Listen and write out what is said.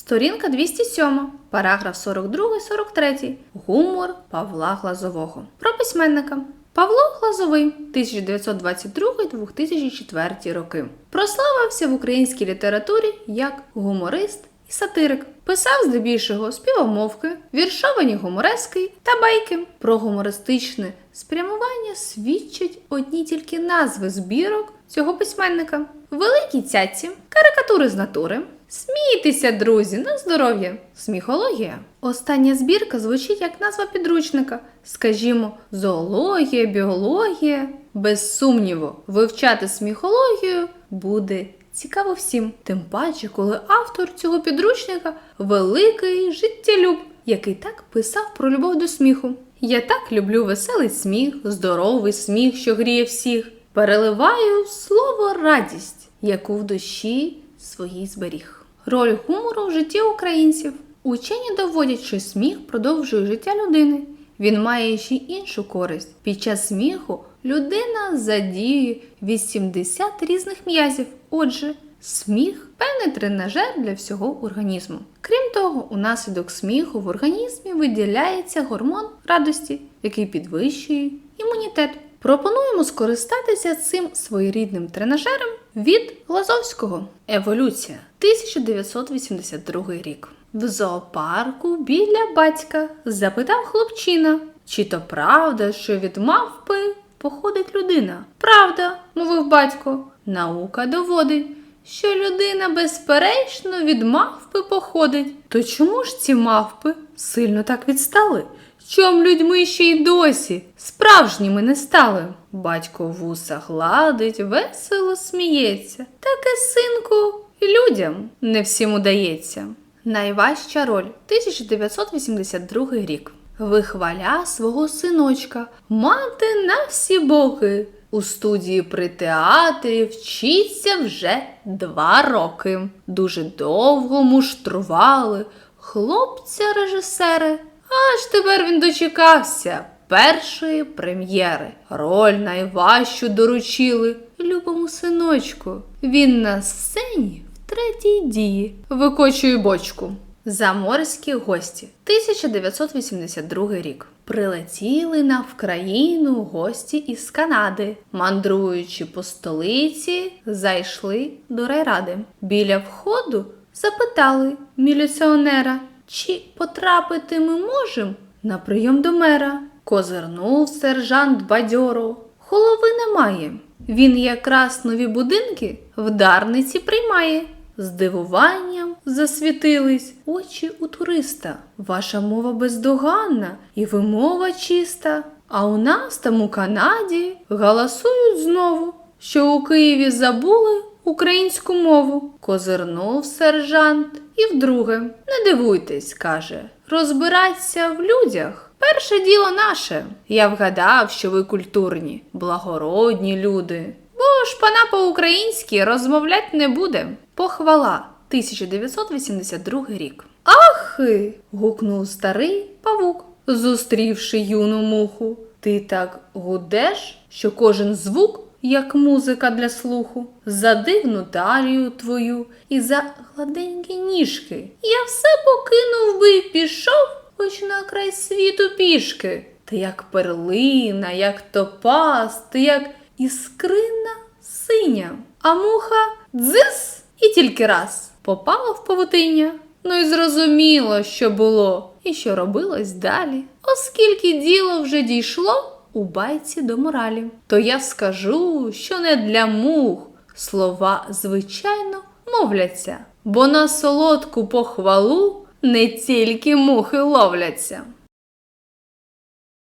Сторінка 207, параграф 42-43. Гумор Павла Глазового. Про письменника. Павло Глазовий 1922-2004 роки. Прославився в українській літературі як гуморист і сатирик. Писав здебільшого співомовки, віршовані гуморески та байки. Про гумористичне спрямування свідчать одні тільки назви збірок цього письменника: Великі цяці, карикатури з натури. Смійтеся, друзі, на здоров'я! Сміхологія. Остання збірка звучить як назва підручника, скажімо, зоологія, біологія. Без сумніву, вивчати сміхологію буде цікаво всім. Тим паче, коли автор цього підручника великий життєлюб, який так писав про любов до сміху. Я так люблю веселий сміх, здоровий сміх, що гріє всіх. Переливаю слово радість, яку в душі своїй зберіг. Роль гумору в житті українців. Учені доводять, що сміх продовжує життя людини. Він має ще іншу користь. Під час сміху людина задіює 80 різних м'язів. Отже, сміх певний тренажер для всього організму. Крім того, унаслідок сміху в організмі виділяється гормон радості, який підвищує імунітет. Пропонуємо скористатися цим своєрідним тренажером від Лазовського. Еволюція 1982 рік. В зоопарку біля батька запитав хлопчина, чи то правда, що від мавпи походить людина. Правда, мовив батько. Наука доводить, що людина безперечно від мавпи походить. То чому ж ці мавпи сильно так відстали? Чом людьми ще й досі справжніми не стали? Батько вуса гладить, весело сміється. Таке, синку, людям не всім удається. Найважча роль 1982 рік. Вихваля свого синочка, мати на всі боки. У студії при театрі вчиться вже два роки. Дуже довго муштрували хлопця режисери. Аж тепер він дочекався першої прем'єри. Роль найважчу доручили любому синочку. Він на сцені в третій дії викочує бочку. Заморські гості 1982 рік. Прилетіли на Вкраїну гості із Канади. Мандруючи по столиці, зайшли до райради. Біля входу запитали міліціонера, чи потрапити ми можемо на прийом до мера. Козирнув сержант бадьоро. Голови немає. Він якраз нові будинки в Дарниці приймає. З дивуванням засвітились очі у туриста. Ваша мова бездоганна і вимова чиста. А у нас там у Канаді галасують знову, що у Києві забули українську мову. Козирнув сержант і вдруге. Не дивуйтесь, каже, розбиратися в людях. Перше діло наше. Я вгадав, що ви культурні, благородні люди. Ж пана по-українськи розмовлять не буде. Похвала 1982 рік. Ахи. гукнув старий павук, зустрівши юну муху. Ти так гудеш, що кожен звук, як музика для слуху, за дивну талію твою і за гладенькі ніжки. Я все покинув би і пішов, хоч на край світу пішки. Ти як перлина, як топаз, ти як іскрина синя, а муха дзис і тільки раз попала в павутиння. Ну і зрозуміло, що було і що робилось далі. Оскільки діло вже дійшло у байці до моралі, то я скажу, що не для мух слова, звичайно, мовляться, бо на солодку похвалу не тільки мухи ловляться.